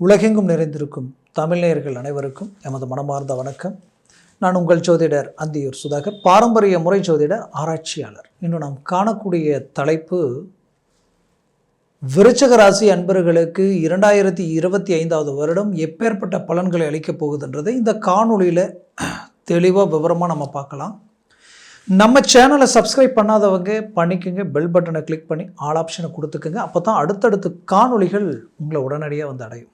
உலகெங்கும் நிறைந்திருக்கும் தமிழ்நேயர்கள் அனைவருக்கும் எமது மனமார்ந்த வணக்கம். நான் உங்கள் ஜோதிடர் அந்தியூர் சுதாகர் பாரம்பரிய முறை ஜோதிடர் ஆராய்ச்சியாளர். இன்று நாம் காணக்கூடிய தலைப்பு விருச்சக ராசி அன்பர்களுக்கு இரண்டாயிரத்தி இருபத்தி ஐந்தாவது வருடம் எப்பேற்பட்ட பலன்களை அளிக்கப் போகுதுன்றதை இந்த காணொளியில் தெளிவாக விவரமாக நம்ம பார்க்கலாம். நம்ம சேனலை சப்ஸ்கிரைப் பண்ணாதவங்க பண்ணிக்கோங்க பெல் பட்டனை கிளிக் பண்ணி ஆல் ஆப்ஷனை கொடுத்துக்கோங்க. அப்போ தான் அடுத்தடுத்து காணொளிகள் உங்களை உடனடியாக வந்து அடையும்.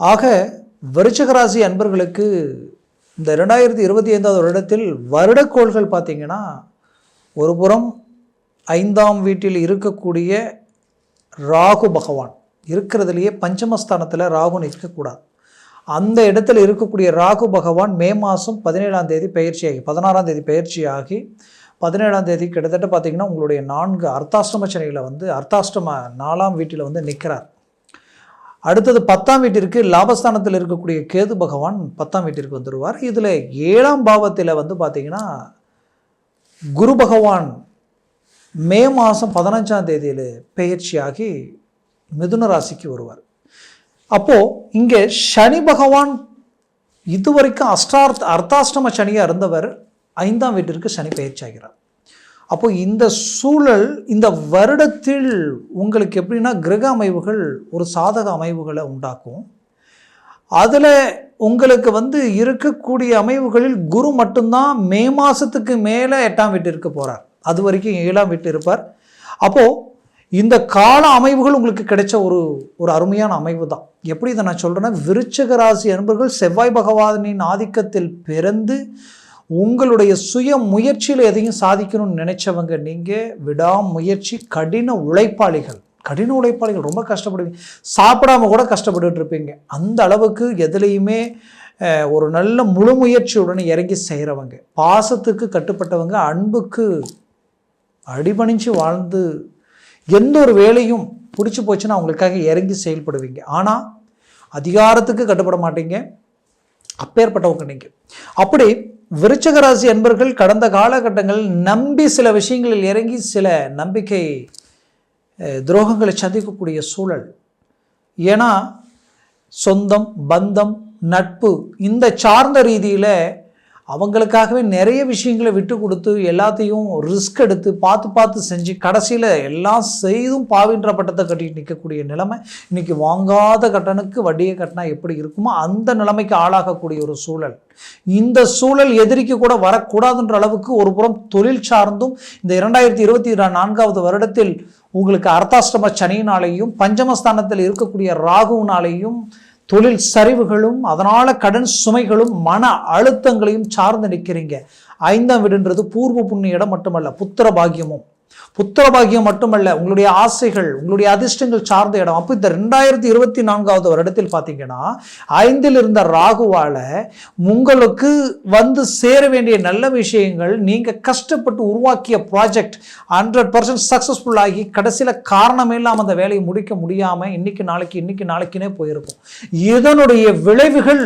ஆக விருச்சகராசி அன்பர்களுக்கு இந்த ரெண்டாயிரத்தி இருபத்தி ஐந்தாவது வருடத்தில் வருடக்கோள்கள் பார்த்தீங்கன்னா ஒரு புறம் ஐந்தாம் வீட்டில் இருக்கக்கூடிய ராகு பகவான். இருக்கிறதுலையே பஞ்சமஸ்தானத்தில் ராகு நிற்கக்கூடாது. அந்த இடத்துல இருக்கக்கூடிய ராகு பகவான் மே மாதம் பதினேழாம் தேதி பயிற்சியாகி பதினாறாம் தேதி பயிற்சியாகி பதினேழாம் தேதி கிட்டத்தட்ட பார்த்தீங்கன்னா உங்களுடைய நான்கு அர்த்தாஷ்டம சனியில் வந்து அர்த்தாஷ்டம நாலாம் வீட்டில் வந்து நிற்கிறார் அடுத்தது பத்தாம் வீட்டிற்கு லாபஸ்தானத்தில் இருக்கக்கூடிய கேது பகவான் பத்தாம் வீட்டிற்கு வந்துடுவார் இதில் ஏழாம் பாவத்தில் வந்து பார்த்தீங்கன்னா குரு பகவான் மே மாதம் பதினஞ்சாம் தேதியில் பெயர்ச்சியாகி மிதுன ராசிக்கு வருவார். அப்போது இங்கே சனி பகவான் இதுவரைக்கும் அஷ்டார்த் அர்த்தாஷ்டம சனியாக இருந்தவர் ஐந்தாம் வீட்டிற்கு சனி பயிற்சியாகிறார் அப்போ இந்த சூழல் இந்த வருடத்தில் உங்களுக்கு எப்படின்னா கிரக அமைவுகள் ஒரு சாதக அமைவுகளை உண்டாக்கும். அதில் உங்களுக்கு வந்து இருக்கக்கூடிய அமைவுகளில் குரு மட்டும்தான் மே மாதத்துக்கு மேலே எட்டாம் வீட்டு இருக்க போகிறார் அது வரைக்கும் ஏழாம் வீட்டு இருப்பார். அப்போது இந்த கால அமைவுகள் உங்களுக்கு கிடைச்ச ஒரு ஒரு அருமையான அமைவு தான். எப்படி இதை நான் சொல்கிறேன்னா விருச்சக ராசி அன்பர்கள் செவ்வாய் பகவானின் ஆதிக்கத்தில் பிறந்து உங்களுடைய சுய முயற்சியில் எதையும் சாதிக்கணும்னு நினைச்சவங்க நீங்கள் விடாமுயற்சி கடின உழைப்பாளிகள். கடின உழைப்பாளிகள் ரொம்ப கஷ்டப்படுவீங்க. சாப்பிடாம கூட கஷ்டப்பட்டுட்டு இருப்பீங்க. அந்த அளவுக்கு எதுலேயுமே ஒரு நல்ல முழு முயற்சியுடன் இறங்கி செய்கிறவங்க பாசத்துக்கு கட்டுப்பட்டவங்க அன்புக்கு அடிபணிஞ்சு வாழ்ந்து எந்த ஒரு வேலையும் பிடிச்சி போச்சுன்னா அவங்களுக்காக இறங்கி செயல்படுவீங்க. ஆனால் அதிகாரத்துக்கு கட்டுப்பட மாட்டீங்க. அப்பேற்பட்டவங்க நீங்கள் அப்படி விருச்சகராசி என்பர்கள் அன்பர்கள் கடந்த காலகட்டங்களில் நம்பி சில விஷயங்களில் இறங்கி சில நம்பிக்கை துரோகங்களை சந்திக்கக்கூடிய சூழல். ஏன்னா சொந்தம் பந்தம் நட்பு இந்த சார்ந்த ரீதியில் அவங்களுக்காகவே நிறைய விஷயங்களை விட்டு கொடுத்து எல்லாத்தையும் ரிஸ்க் எடுத்து பார்த்து பார்த்து செஞ்சு கடைசியில் எல்லாம் செய்தும் பாவின்ற பட்டத்தை கட்டிட்டு நிற்கக்கூடிய நிலைமை இன்னைக்கு வாங்காத கட்டணுக்கு வட்டியை கட்டினா எப்படி இருக்குமோ அந்த நிலைமைக்கு ஆளாகக்கூடிய ஒரு சூழல். இந்த சூழல் எதிரிக்கு கூட வரக்கூடாதுன்ற அளவுக்கு ஒரு புறம் தொழில் சார்ந்தும் இந்த இரண்டாயிரத்தி இருபத்தி நான்காவது வருடத்தில் உங்களுக்கு அர்த்தாஷ்டம சனியினாலேயும் பஞ்சமஸ்தானத்தில் இருக்கக்கூடிய ராகுவினாலேயும் தொழில் சரிவுகளும் அதனால் கடன் சுமைகளும் மன அழுத்தங்களையும் சார்ந்து நிற்கிறீங்க. ஐந்தாம் வீடுன்றது பூர்வ புண்ணிய இடம் மட்டுமல்ல புத்திர பாக்கியமும். புத்திர பாக்கியம் மட்டுமல்ல உங்களுடைய ஆசைகள் உங்களுடைய அதிர்ஷ்டங்கள் சார்ந்த இடம். அப்போ இந்த ரெண்டாயிரத்தி இருபத்தி நான்காவது வருடத்தில் பார்த்தீங்கன்னா ஐந்தில் இருந்த ராகுவால உங்களுக்கு வந்து சேர வேண்டிய நல்ல விஷயங்கள் நீங்கள் கஷ்டப்பட்டு உருவாக்கிய ப்ராஜெக்ட் ஹண்ட்ரட் பர்சன்ட் சக்ஸஸ்ஃபுல் ஆகி கடைசியில் காரணமே இல்லாமல் அந்த வேலையை முடிக்க முடியாமல் இன்னைக்கு நாளைக்கு இன்னைக்கு நாளைக்குனே போயிருக்கும். இதனுடைய விளைவுகள்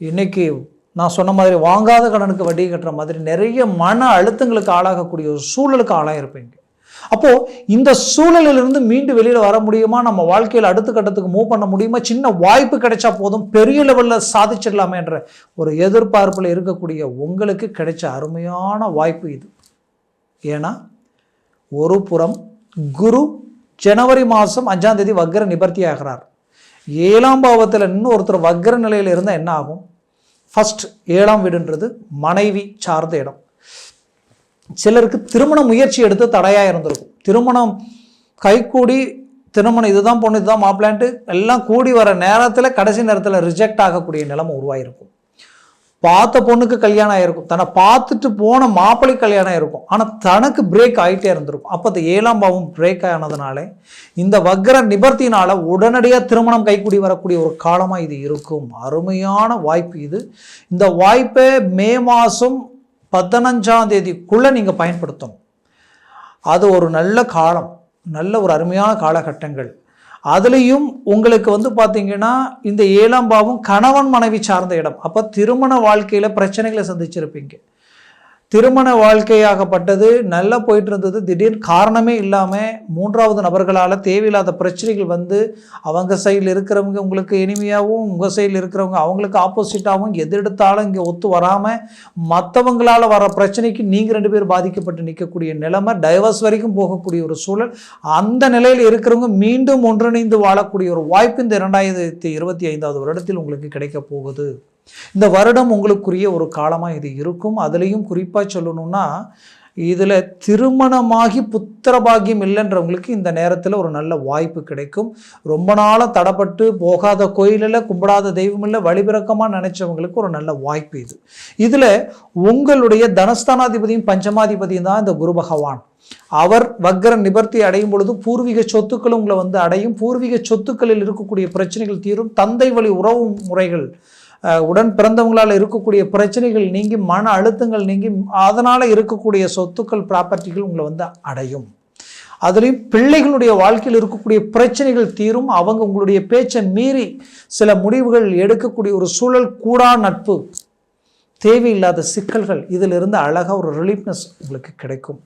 இன்னைக்கு நான் சொன்ன மாதிரி வாங்காத கடனுக்கு வட்டி கட்டுற மாதிரி நிறைய மன அழுத்தங்களுக்கு ஆளாகக்கூடிய ஒரு சூழலுக்கு ஆளாயிருப்பீங்க அப்போது இந்த சூழலிலிருந்து மீண்டு வெளியில் வர முடியுமா? நம்ம வாழ்க்கையில் அடுத்த கட்டத்துக்கு மூவ் பண்ண முடியுமா? சின்ன வாய்ப்பு கிடைச்சா போதும். பெரிய லெவலில் சாதிச்சிடலாமேன்ற ஒரு எதிர்பார்ப்பில் இருக்கக்கூடிய உங்களுக்கு கிடைச்ச அருமையான வாய்ப்பு இது. ஏன்னா ஒரு புறம் குரு ஜனவரி மாதம் அஞ்சாம் தேதி வக்ர நிபர்த்தி ஆகிறார் ஏழாம் பாவத்தில் இன்னும் ஒருத்தர் வக்ர நிலையில் இருந்தால் என்ன ஆகும்? ஃபஸ்ட் ஏழாம் வீடுன்றது மனைவி சார்ந்த இடம். சிலருக்கு திருமண முயற்சி எடுத்து தடையாக இருந்திருக்கும். திருமணம் கைகூடி திருமணம் இதுதான் பொண்ணு இதுதான் மாப்பிள்ளான்ட்டு எல்லாம் கூடி வர நேரத்தில் கடைசி நேரத்தில் ரிஜெக்ட் ஆகக்கூடிய நிலைமை உருவாயிருக்கும். பார்த்த பொண்ணுக்கு கல்யாணம் ஆயிருக்கும். தன்னை பார்த்துட்டு போன மாப்பிள்ளை கல்யாணம் ஆயிருக்கும். ஆனால் தனக்கு பிரேக் ஆகிட்டே இருந்திருக்கும். அப்போ அந்த ஏழாம் பாவம் பிரேக் ஆனதுனாலே இந்த வக்ர நிபர்த்தினால் உடனடியாக திருமணம் கைக்கூடி வரக்கூடிய ஒரு காலமாக இது இருக்கும். அருமையான வாய்ப்பு இது. இந்த வாய்ப்பை மே மாதம் பதினஞ்சாம் தேதிக்குள்ளே நீங்கள் பயன்படுத்தணும். அது ஒரு நல்ல காலம். நல்ல ஒரு அருமையான காலகட்டங்கள். அதுலேயும் உங்களுக்கு வந்து பார்த்தீங்கன்னா இந்த ஏழாம் பாவம் கணவன் மனைவி சார்ந்த இடம். அப்போ திருமண வாழ்க்கையில் பிரச்சனைகளை சந்திச்சிருப்பீங்க. திருமண வாழ்க்கையாகப்பட்டது நல்லா போயிட்டு இருந்தது திடீர்னு காரணமே இல்லாமல் மூன்றாவது நபர்களால் தேவையில்லாத பிரச்சனைகள் வந்து அவங்க சைடில் இருக்கிறவங்க உங்களுக்கு இனிமையாகவும் உங்கள் சைடில் இருக்கிறவங்க அவங்களுக்கு ஆப்போசிட்டாகவும் எதிர்த்தாலும் இங்கே ஒத்து வராமல் மற்றவங்களால் வர பிரச்சனைக்கு நீங்கள் ரெண்டு பேர் பாதிக்கப்பட்டு நிற்கக்கூடிய நிலைமை டைவர்ஸ் வரைக்கும் போகக்கூடிய ஒரு சூழல். அந்த நிலையில் இருக்கிறவங்க மீண்டும் ஒன்றிணைந்து வாழக்கூடிய ஒரு வாய்ப்பு இந்த இரண்டாயிரத்தி இருபத்தி ஐந்தாவது வருடத்தில் உங்களுக்கு கிடைக்க போகுது. இந்த வருடம் உங்களுக்குரிய ஒரு காலமாக இது இருக்கும். அதுலேயும் குறிப்பாக சொல்லணும்னா இதில் திருமணமாகி புத்திரபாகியம் இல்லைன்றவங்களுக்கு இந்த நேரத்தில் ஒரு நல்ல வாய்ப்பு கிடைக்கும். ரொம்ப நாளாக தடப்பட்டு போகாத கோயிலில் கும்பிடாத தெய்வம் இல்லை வழிபிறக்கமாக நினச்சவங்களுக்கு ஒரு நல்ல வாய்ப்பு இது. இதில் உங்களுடைய தனஸ்தானாதிபதியும் பஞ்சமாதிபதியும் தான் இந்த குரு பகவான். அவர் வக்கர நிபர்த்தி அடையும் பொழுது பூர்வீக சொத்துக்கள் உங்களை வந்து அடையும். பூர்வீக சொத்துக்களில் இருக்கக்கூடிய பிரச்சனைகள் தீரும். தந்தை வழி உறவு முறைகள் உடன் பிறந்தவங்களால் இருக்கக்கூடிய பிரச்சனைகள் நீங்கி மன அழுத்தங்கள் நீங்கி அதனால் இருக்கக்கூடிய சொத்துக்கள் ப்ராப்பர்ட்டிகள் உங்களை வந்து அடையும். அதுலேயும் பிள்ளைகளுடைய வாழ்க்கையில் இருக்கக்கூடிய பிரச்சனைகள் தீரும். அவங்க உங்களுடைய பேச்சை மீறி சில முடிவுகள் எடுக்கக்கூடிய ஒரு சூழல் கூடா நட்பு தேவையில்லாத சிக்கல்கள் இதிலிருந்து அழகாக ஒரு ரிலீஃப்னஸ் உங்களுக்கு கிடைக்கும்.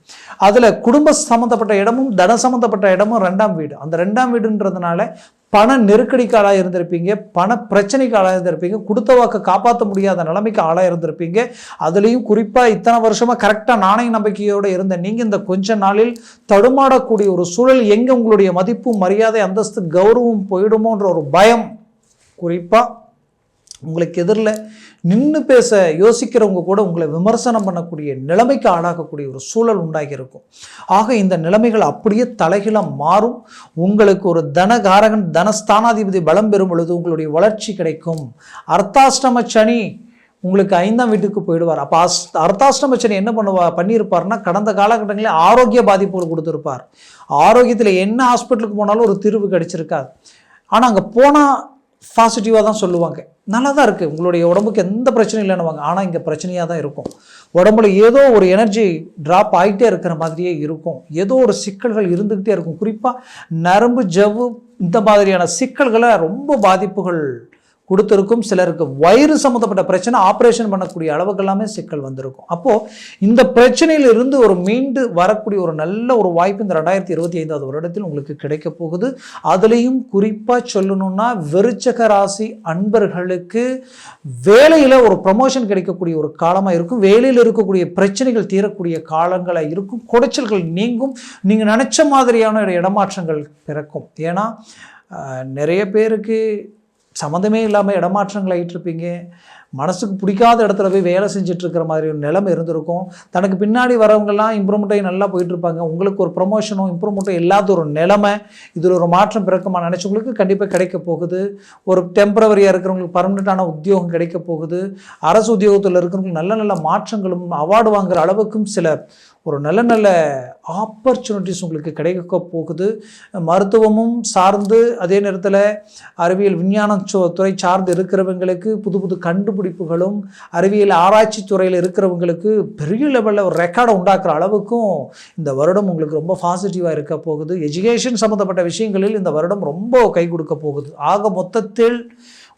அதில் குடும்ப சம்மந்தப்பட்ட இடமும் தன சம்மந்தப்பட்ட இடமும் ரெண்டாம் வீடு. அந்த ரெண்டாம் வீடுன்றதுனால பண நெருக்கடிக்கு ஆளாக இருந்திருப்பீங்க பண பிரச்சனைக்கு ஆளாக இருந்திருப்பீங்க கொடுத்த வாக்கை காப்பாற்ற முடியாத நிலைமைக்கு ஆளாக இருந்திருப்பீங்க. அதுலேயும் குறிப்பாக இத்தனை வருஷமாக கரெக்டாக நாணய நம்பிக்கையோடு இருந்த நீங்கள் இந்த கொஞ்ச நாளில் தடுமாடக்கூடிய ஒரு சூழல் எங்கே உங்களுடைய மதிப்பு மரியாதை அந்தஸ்து கௌரவம் போயிடுமோன்ற ஒரு பயம். குறிப்பாக உங்களுக்கு எதிரில் நின்று பேச யோசிக்கிறவங்க கூட உங்களை விமர்சனம் பண்ணக்கூடிய நிலைமைக்கு ஆளாகக்கூடிய ஒரு சூழல் உண்டாகி இருக்கும் ஆக இந்த நிலைமைகள் அப்படியே தலைகீழாக மாறும். உங்களுக்கு ஒரு தனகாரகன் தனஸ்தானாதிபதி பலம் பெறும் பொழுது உங்களுடைய வளர்ச்சி கிடைக்கும். அர்த்தாஷ்டம சனி உங்களுக்கு ஐந்தாம் வீட்டுக்கு போயிடுவார். அப்போ அஸ் அர்த்தாஷ்டம சனி என்ன பண்ணுவா பண்ணியிருப்பார்னா கடந்த காலகட்டங்களில் ஆரோக்கிய பாதிப்புகள் கொடுத்துருப்பார். ஆரோக்கியத்தில் என்ன ஹாஸ்பிட்டலுக்கு போனாலும் ஒரு தீர்வு கிடைச்சிருக்காது. ஆனால் அங்கே போனால் பாசிட்டிவாக தான் சொல்லுவாங்க. நல்லா தான் இருக்குது உங்களுடைய உடம்புக்கு எந்த பிரச்சனையும் இல்லைன்னுவாங்க ஆனால் இங்கே பிரச்சனையாக தான் இருக்கும். உடம்புல ஏதோ ஒரு எனர்ஜி ட்ராப் ஆகிட்டே இருக்கிற மாதிரியே இருக்கும். ஏதோ ஒரு சிக்கல்கள் இருந்துக்கிட்டே இருக்கும். குறிப்பாக நரம்பு ஜவ்வு இந்த மாதிரியான சிக்கல்களை ரொம்ப பாதிப்புகள் கொடுத்துருக்கும் சிலருக்கு வயிறு சம்மந்தப்பட்ட பிரச்சனை ஆப்ரேஷன் பண்ணக்கூடிய அளவுக்கு எல்லாமே சிக்கல் வந்திருக்கும். அப்போது இந்த பிரச்சனையிலிருந்து ஒரு மீண்டு வரக்கூடிய ஒரு நல்ல ஒரு வாய்ப்பு இந்த ரெண்டாயிரத்தி இருபத்தி ஐந்தாவது வருடத்தில் உங்களுக்கு கிடைக்க போகுது. அதுலேயும் குறிப்பாக சொல்லணும்னா விருச்சக ராசி அன்பர்களுக்கு வேலையில் ஒரு ப்ரமோஷன் கிடைக்கக்கூடிய ஒரு காலமாக இருக்கும். வேலையில் இருக்கக்கூடிய பிரச்சனைகள் தீரக்கூடிய காலங்களாக இருக்கும். குடைச்சல்கள் நீங்கும். நீங்கள் நினச்ச மாதிரியான இடமாற்றங்கள் பிறக்கும். ஏன்னா நிறைய பேருக்கு சம்மந்தமே இல்லாமல் இடமாற்றங்கள் ஆகிட்டுருப்பீங்க மனசுக்கு பிடிக்காத இடத்துல போய் வேலை செஞ்சிட்ருக்கிற மாதிரி ஒரு நிலைமை இருந்திருக்கும். தனக்கு பின்னாடி வரவங்கெல்லாம் இம்ப்ரூவ்மெண்ட் ஆகி நல்லா போயிட்டுருப்பாங்க. உங்களுக்கு ஒரு ப்ரொமோஷனும் இம்ப்ரூவ்மெண்ட்டும் இல்லாத ஒரு நிலைமை இதில் ஒரு மாற்றம் பிறக்குமா நினச்சவங்களுக்கு கண்டிப்பாக கிடைக்க போகுது. ஒரு டெம்பரவரியாக இருக்கிறவங்களுக்கு பர்மனெண்ட்டான உத்தியோகம் கிடைக்க போகுது. அரசு உத்தியோகத்தில் இருக்கிறவங்களுக்கு நல்ல நல்ல மாற்றங்களும் அவார்டு வாங்குற அளவுக்கும் சில ஒரு நல்ல நல்ல ஆப்பர்ச்சுனிட்டிஸ் உங்களுக்கு கிடைக்க போகுது. மருத்துவமும் சார்ந்து அதே நேரத்தில் அறிவியல் விஞ்ஞான துறை சார்ந்து இருக்கிறவங்களுக்கு புது புது கண்டுபிடிப்புகளும் அறிவியல் ஆராய்ச்சி துறையில் இருக்கிறவங்களுக்கு பெரிய லெவலில் ஒரு ரெக்கார்டை உண்டாக்குற அளவுக்கும் இந்த வருடம் உங்களுக்கு ரொம்ப பாசிட்டிவாக இருக்க போகுது. எஜுகேஷன் சம்மந்தப்பட்ட விஷயங்களில் இந்த வருடம் ரொம்ப கை கொடுக்க போகுது. ஆக மொத்தத்தில்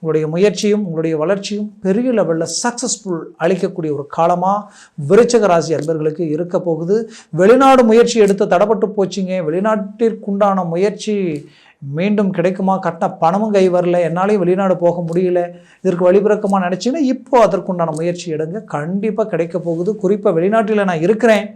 உங்களுடைய முயற்சியும் உங்களுடைய வளர்ச்சியும் பெரிய லெவலில் சக்ஸஸ்ஃபுல் அளிக்கக்கூடிய ஒரு காலமாக விருச்சக ராசி அன்பர்களுக்கு இருக்க போகுது. வெளிநாடு முயற்சி எடுத்து தடப்பட்டு போச்சிங்க. வெளிநாட்டிற்குண்டான முயற்சி மீண்டும் கிடைக்குமா? கட்ட பணமும் கை வரல. என்னாலையும் வெளிநாடு போக முடியல. இதற்கு வழிபிறக்கமாக நினச்சிங்கன்னா இப்போ அதற்குண்டான முயற்சி எடுங்க. கண்டிப்பாக கிடைக்க போகுது. குறிப்பாக வெளிநாட்டில் நான் இருக்கிறேன்.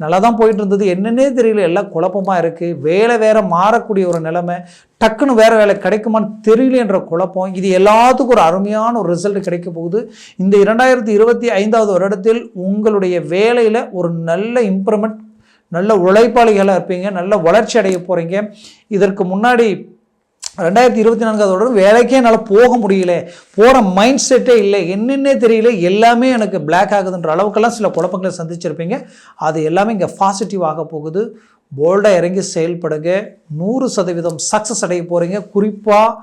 நல்லா தான் போயிட்டு இருந்தது என்னன்னே தெரியல. எல்லாம் குழப்பமாக இருக்குது வேலை வேறு மாறக்கூடிய ஒரு நிலைமை. டக்குன்னு வேறு வேலை கிடைக்குமான்னு தெரியலன்ற குழப்பம். இது எல்லாத்துக்கும் ஒரு அருமையான ஒரு ரிசல்ட் கிடைக்க போகுது. இந்த இரண்டாயிரத்தி இருபத்தி ஐந்தாவது வருடத்தில் உங்களுடைய வேலையில் ஒரு நல்ல இம்ப்ரூவ்மெண்ட் நல்ல உழைப்பாளிகளாக இருப்பீங்க. நல்ல வளர்ச்சி அடைய போகிறீங்க இதற்கு முன்னாடி ரெண்டாயிரத்தி இருபத்தி நான்காவது வருடம் வேலைக்கே என்னால் போக முடியல. போகிற மைண்ட் செட்டே இல்லை. என்னென்னே தெரியல. எல்லாமே எனக்கு பிளாக் ஆகுதுன்ற அளவுக்கெல்லாம் சில குழப்பங்களை சந்திச்சிருப்பீங்க. அது எல்லாமே இங்கே பாசிட்டிவ் ஆக போகுது. போல்டாக இறங்கி செயல்படுங்க. நூறு சதவீதம் சக்ஸஸ் அடைய போகிறீங்க குறிப்பாக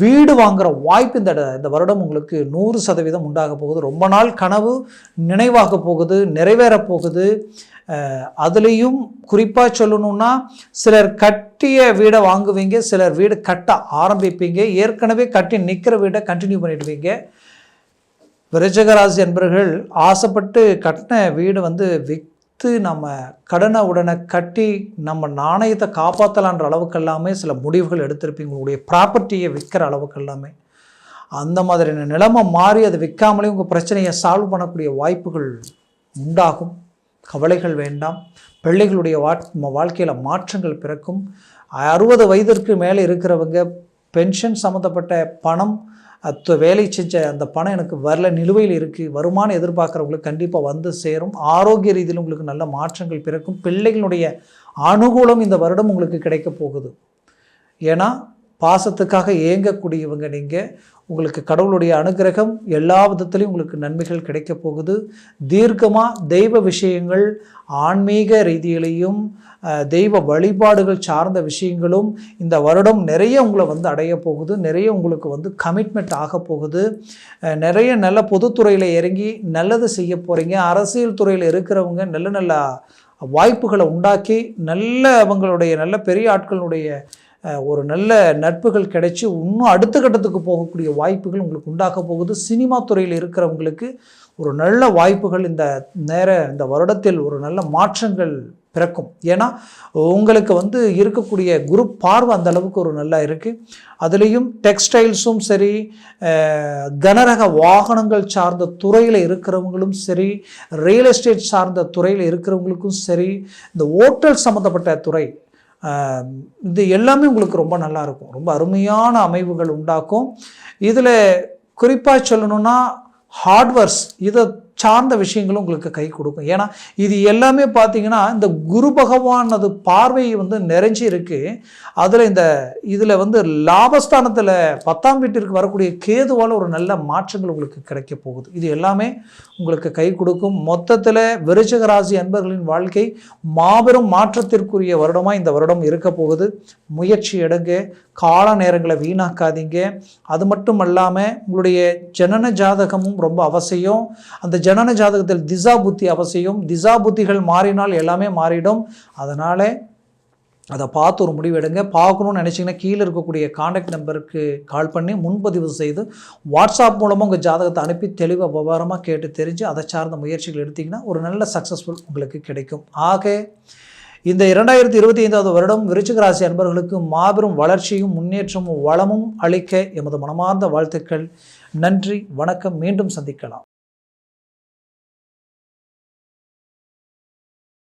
வீடு வாங்குகிற வாய்ப்பு இந்த இந்த வருடம் உங்களுக்கு நூறு சதவீதம் உண்டாக போகுது. ரொம்ப நாள் கனவு நினைவாக போகுது நிறைவேறப் போகுது. அதுலேயும் குறிப்பாக சொல்லணும்னா சிலர் கட்டிய வீடை வாங்குவீங்க சிலர் வீடு கட்ட ஆரம்பிப்பீங்க. ஏற்கனவே கட்டி நிற்கிற வீடை கண்டினியூ பண்ணிடுவீங்க. விருச்சகராசி என்பர்கள் ஆசைப்பட்டு கட்டின வீடு வந்து விக் விற்று நம்ம கடனை உடனே கட்டி நம்ம நாணயத்தை காப்பாற்றலான்ற அளவுக்கு எல்லாமே சில முடிவுகள் எடுத்திருப்பீங்க. உங்களுடைய ப்ராப்பர்ட்டியை விற்கிற அளவுக்கு எல்லாமே அந்த மாதிரியான நிலைமை மாறி அதை விற்காமலே உங்கள் பிரச்சனையை சால்வ் பண்ணக்கூடிய வாய்ப்புகள் உண்டாகும். கவலைகள் வேண்டாம். பிள்ளைகளுடைய வாழ்க்கையில் மாற்றங்கள் பிறக்கும். அறுபது வயதிற்கு மேலே இருக்கிறவங்க பென்ஷன் சம்மந்தப்பட்ட பணம் அத்த வேலை செஞ்ச அந்த பணம் எனக்கு வரல நிலுவையில் இருக்குது வருமானம் எதிர்பார்க்குறவங்களுக்கு கண்டிப்பாக வந்து சேரும். ஆரோக்கிய ரீதியில் உங்களுக்கு நல்ல மாற்றங்கள் பிறக்கும். பிள்ளைகளுடைய அனுகூலம் இந்த வருடம் உங்களுக்கு கிடைக்க போகுது. ஏன்னா பாசத்துக்காக ஏங்கக்கூடியவங்க நீங்கள் உங்களுக்கு கடவுளுடைய அனுகிரகம் எல்லா விதத்துலேயும் உங்களுக்கு நன்மைகள் கிடைக்க போகுது. தீர்க்கமாக தெய்வ விஷயங்கள் ஆன்மீக ரீதியிலையும் தெய்வ வழிபாடுகள் சார்ந்த விஷயங்களும் இந்த வருடம் நிறைய உங்களை வந்து அடைய போகுது. நிறைய உங்களுக்கு வந்து கமிட்மெண்ட் ஆக போகுது. நிறைய நல்ல பொதுத்துறையில் இறங்கி நல்லது செய்ய போகிறீங்க அரசியல் துறையில் இருக்கிறவங்க நல்ல நல்ல வாய்ப்புகளை உண்டாக்கி நல்ல அவங்களுடைய நல்ல பெரிய ஆட்களுடைய ஒரு நல்ல நட்புகள் கிடைச்சி இன்னும் அடுத்த கட்டத்துக்கு போகக்கூடிய வாய்ப்புகள் உங்களுக்கு உண்டாக போகுது. சினிமா துறையில் இருக்கிறவங்களுக்கு ஒரு நல்ல வாய்ப்புகள் இந்த நேர இந்த வருடத்தில் ஒரு நல்ல மாற்றங்கள் பிறக்கும். ஏன்னா உங்களுக்கு வந்து இருக்கக்கூடிய குரு பார்வை அந்த அளவுக்கு ஒரு நல்லா இருக்குது அதுலேயும் டெக்ஸ்டைல்ஸும் சரி கனரக வாகனங்கள் சார்ந்த துறையில் இருக்கிறவங்களும் சரி ரியல் எஸ்டேட் சார்ந்த துறையில் இருக்கிறவங்களுக்கும் சரி இந்த ஓட்டல் சம்மந்தப்பட்ட துறை இது எல்லாமே உங்களுக்கு ரொம்ப நல்லாயிருக்கும் ரொம்ப அருமையான அமைவுகள் உண்டாக்கும். இதில் குறிப்பாக சொல்லணுன்னா ஹார்ட்வேர்ஸ் இதை சார்ந்த விஷயங்களும் உங்களுக்கு கை கொடுக்கும். ஏன்னா இது எல்லாமே பார்த்தீங்கன்னா இந்த குரு பகவானது பார்வை வந்து நிறைஞ்சி இருக்கு. அதில் இந்த இதில் வந்து லாபஸ்தானத்தில் பத்தாம் வீட்டிற்கு வரக்கூடிய கேதுவால் ஒரு நல்ல மாற்றங்கள் உங்களுக்கு கிடைக்க போகுது. இது எல்லாமே உங்களுக்கு கை கொடுக்கும். மொத்தத்தில் விருச்சக ராசி அன்பர்களின் வாழ்க்கை மாபெரும் மாற்றத்திற்குரிய வருடமாக இந்த வருடம் இருக்க போகுது. முயற்சி எடுங்க. கால நேரங்களை வீணாக்காதீங்க. அது மட்டும் அல்லாமல் உங்களுடைய ஜனன ஜாதகமும் ரொம்ப அவசியம். அந்த ஜனன ஜாதகத்தில் திசா புத்தி அவசியம். திசா புத்திகள் மாறினால் எல்லாமே மாறிடும். அதனால் அதை பார்த்து ஒரு முடிவு எடுங்க. பார்க்கணுன்னு நினச்சிங்கன்னா கீழே இருக்கக்கூடிய காண்டாக்ட் நம்பருக்கு கால் பண்ணி முன்பதிவு செய்து வாட்ஸ்அப் மூலமாக உங்கள் ஜாதகத்தை அனுப்பி தெளிவாக விவரமாக கேட்டு தெரிஞ்சு அதை சார்ந்த முயற்சிகள் எடுத்திங்கன்னா ஒரு நல்ல சக்ஸஸ்ஃபுல் உங்களுக்கு கிடைக்கும். ஆக இந்த இரண்டாயிரத்தி இருபத்தி ஐந்தாவது வருடம் விருச்சிக ராசி அன்பர்களுக்கு மாபெரும் வளர்ச்சியும் முன்னேற்றமும் வளமும் அளிக்க எமது மனமார்ந்த வாழ்த்துக்கள். நன்றி வணக்கம். மீண்டும் சந்திக்கலாம்.